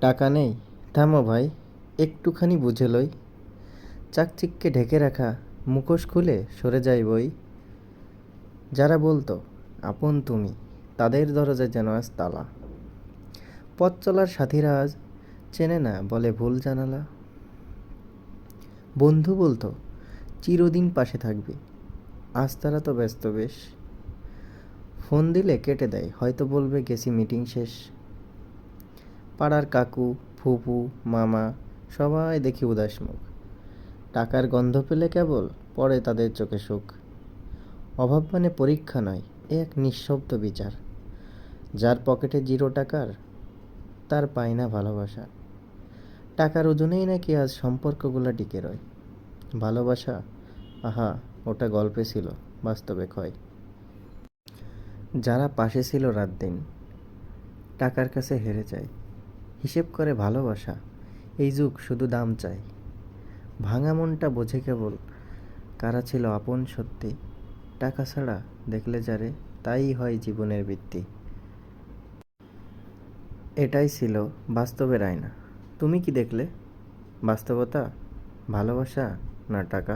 টাকা নেই। থামো ভাই, একটুখানি বুঝে লই। চাকচিককে ঢেকে রাখা মুখোশ খুলে সরে যায় বই। যারা বলতো, আপন তুমি, তাদের দরজায় যেন আজ তালা। পথ চলার সাথীরা আজ চেনে না, বলে ভুল জানালা। বন্ধু বলতো, চিরদিন পাশে থাকবে, আজ তারা তো ব্যস্ত বেশ। ফোন দিলে কেটে দেয়, হয়তো বলবে, গেছি মিটিং শেষ। পাড়ার কাকু, ফুপু, মামা সবাই দেখি উদাস মুখ। টাকার গন্ধ পেলে কেবল পড়ে তাদের চোখে সুখ। অভাব মানে পরীক্ষা নয়, এ এক নিঃশব্দ বিচার। যার পকেটে জিরো টাকার, তার পায় না ভালোবাসা। টাকার ওজনেই নাকি আজ সম্পর্কগুলো টিকে রয়। ভালোবাসা, আহা, ওটা গল্পে ছিল, বাস্তবে ক্ষয়। যারা পাশে ছিল রাত দিন, টাকার কাছে হেরে যায়। হিসেব করে ভালোবাসা। এই যুগ শুধু দাম চায় ভাঙা মনটা বোঝে কেবল কারা ছিল আপন সত্যি। টাকা ছাড়া দেখলে যারে, তাই হয় জীবনের ভিত্তি এটাই ছিল বাস্তবের আয়না। তুমি কি দেখলে? বাস্তবতা? ভালোবাসা না টাকা?